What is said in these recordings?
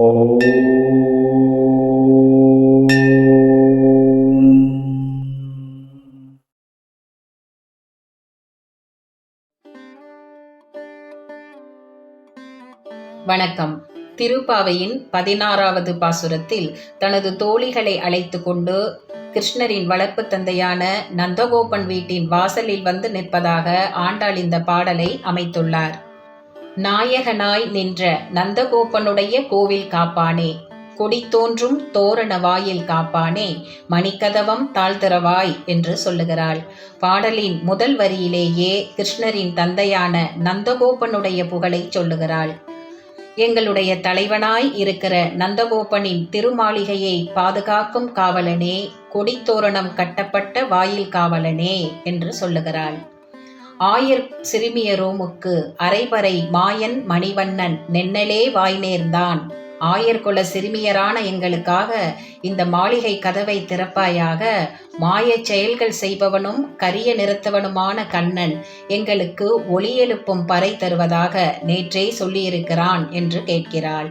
வணக்கம். திருப்பாவையின் பதினாறாவது பாசுரத்தில் தனது தோழிகளை அழைத்து கொண்டு கிருஷ்ணரின் வளர்ப்பு தந்தையான நந்தகோபன் வீட்டின் வாசலில் வந்து நிற்பதாக ஆண்டாள் இந்த பாடலை அமைத்துள்ளார். நாயகனாய் நின்ற நந்தகோபனுடைய கோவில் காப்பானே. கொடி தோன்றும் தோரண வாயில் காப்பானே. மணிக்கதவம் தாழ்த்திறவாய் என்று சொல்லுகிறாள். பாடலின் முதல் வரியிலேயே கிருஷ்ணரின் தந்தையான நந்தகோபனுடைய புகழை சொல்லுகிறாள். எங்களுடைய தலைவனாய் இருக்கிற நந்தகோபனின் திருமாளிகையை பாதுகாக்கும் காவலனே. கொடித்தோரணம் கட்டப்பட்ட வாயில் காவலனே என்று சொல்லுகிறாள். ஆயர் சிறுமியரோமுக்கு அரைபறை மாயன் மணிவண்ணன் நென்னலே வாய் நேர்ந்தான் ஆயர்குல சிறுமியரான எங்களுக்காக இந்த மாளிகை கதவை திறப்பாயாக மாயச் செயல்கள் செய்பவனும் கரிய நிறுத்தவனுமான கண்ணன் எங்களுக்கு ஒளி எழுப்பும் பறை தருவதாக நேற்றே சொல்லியிருக்கிறான் என்று கேட்கிறாள்.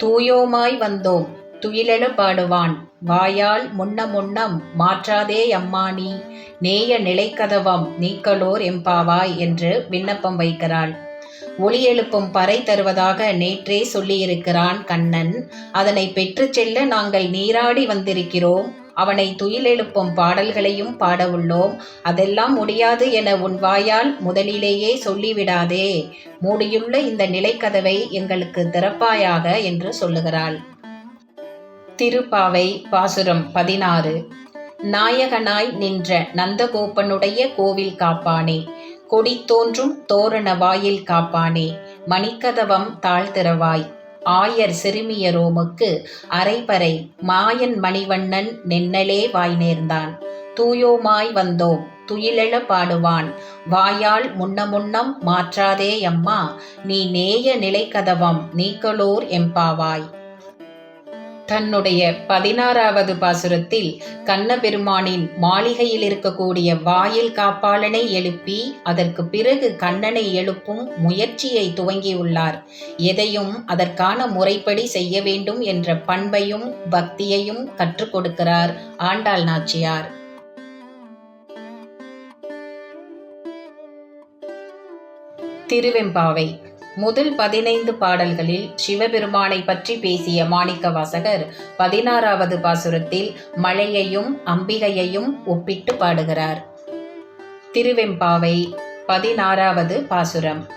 தூயோமாய் வந்தோம். துயிலெழ பாடுவான். வாயால் முன்ன முன்னம் மாற்றாதே அம்மானி நேய நிலைக்கதவம் நீக்கலோர் எம்பாவாய் என்று விண்ணப்பம் வைக்கிறாள். ஒளி எழுப்பும் பறை தருவதாக நேற்றே சொல்லியிருக்கிறான் கண்ணன். அதனை பெற்று செல்ல நாங்கள் நீராடி வந்திருக்கிறோம். அவனை துயிலெழுப்பும் பாடல்களையும் பாடவுள்ளோம் அதெல்லாம் முடியாது என உன் வாயால் முதலிலேயே சொல்லிவிடாதே. மூடியுள்ள இந்த நிலைக்கதவை எங்களுக்கு திறப்பாயாக என்று சொல்லுகிறாள். திருப்பாவை பாசுரம் பதினாறு. நாயகனாய் நின்ற நந்தகோபனுடைய கோவில் காப்பானே கொடி தோன்றும் தோரண வாயில் காப்பானே மணிக்கதவம் தாழ்த்திறவாய் ஆயர் சிறுமியரோமுக்கு அரைபறை மாயன் மணிவண்ணன் நென்னலே வாய் நேர்ந்தான். தூயோமாய் வந்தோம் துயிலெழ பாடுவான். வாயால் முன்ன முன்னம் மாற்றாதே அம்மா நீ நேய நிலைக்கதவம் நீக்கலோர் எம்பாவாய் தன்னுடைய பதினாறாவது பாசுரத்தில் கண்ணபெருமானின் மாளிகையில் இருக்கக்கூடிய வாயில் காப்பாளனை எழுப்பி அதற்கு பிறகு கண்ணனை எழுப்பும் முயற்சியை துவங்கியுள்ளார் எதையும் அதற்கான முறைப்படி செய்ய வேண்டும் என்ற பண்பையும் பக்தியையும் கற்றுக் கொடுக்கிறார் ஆண்டாள் நாச்சியார். திருவெம்பாவை முதல் பதினைந்து பாடல்களில் சிவபெருமானை பற்றி பேசிய மாணிக்க வாசகர் பதினாறாவது பாசுரத்தில் மழையையும் அம்பிகையையும் ஒப்பிட்டு பாடுகிறார். திருவெம்பாவை பதினாறாவது பாசுரம்.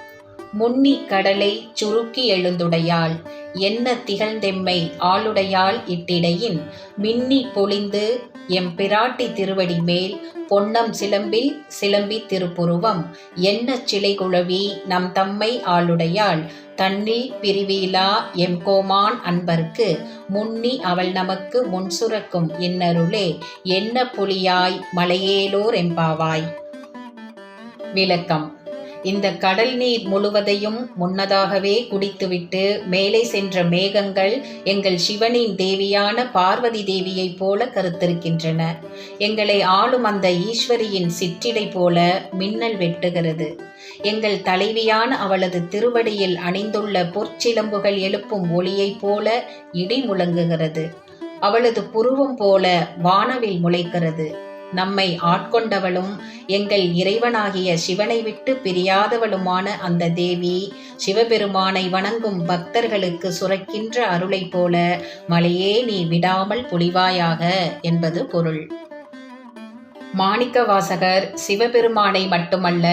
முன்னி கடலை சுருக்கி எழுந்துடையாள் என்ன திகழ்ந்தெம்மை ஆளுடையாள் இட்டிடையின்? மின்னி பொழிந்து எம் பிராட்டி திருவடி மேல் பொன்னம் சிலம்பில் சிலம்பி திருப்புருவம். என்ன சிலை குழவி நம் தம்மை ஆளுடையாள்? தன்னில் பிரிவிலா எம் கோமான் அன்பர்க்கு? முன்னி அவள் நமக்கு முன் சுரக்கும் இன்னருளே. என்ன புலியாய் மலையேலோர் எம்பாவாய்? விளக்கம். இந்த கடல் நீர் முழுவதையும் முன்னதாகவே குடித்துவிட்டு மேலே சென்ற மேகங்கள் எங்கள் சிவனின் தேவியான பார்வதி தேவியைப் போல கருத்திருக்கின்றன. எங்களை ஆளும் அந்த ஈஸ்வரியின் சிற்றிடை போல மின்னல் வெட்டுகிறது. எங்கள் தலைவியான அவளது திருவடியில் அணிந்துள்ள பொற்சிலம்புகள் எழுப்பும் ஒளியைப் போல இடி முழங்குகிறது. அவளது புருவம் போல வானவில் முளைக்கிறது. நம்மை ஆட்கொண்டவளும் எங்கள் இறைவனாகிய சிவனை விட்டு பிரியாதவளுமான அந்த தேவி சிவபெருமானை வணங்கும் பக்தர்களுக்கு சுரக்கின்ற அருளை போல மலையே நீ விடாமல் பொழிவாயாக என்பது பொருள். மாணிக்க வாசகர் சிவபெருமானை மட்டுமல்ல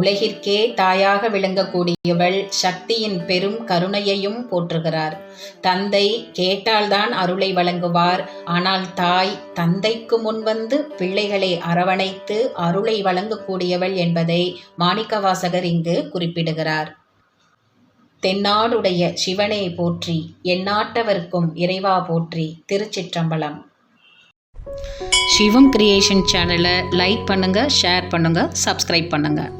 உலகிற்கே தாயாக விளங்கக்கூடியவள் சக்தியின் பெரும் கருணையையும் போற்றுகிறார். தந்தை கேட்டால்தான் அருளை வழங்குவார். ஆனால் தாய் தந்தைக்கு முன்வந்து பிள்ளைகளை அரவணைத்து அருளை வழங்கக்கூடியவள் என்பதை மாணிக்கவாசகர் இங்கு குறிப்பிடுகிறார். தென்னாடுடைய சிவனை போற்றி எந்நாட்டவர்க்கும் இறைவா போற்றி திருச்சிற்றம்பலம். சிவம் கிரியேஷன் சேனலை லைக் பண்ணுங்கள் ஷேர் பண்ணுங்கள் சப்ஸ்கிரைப் பண்ணுங்கள்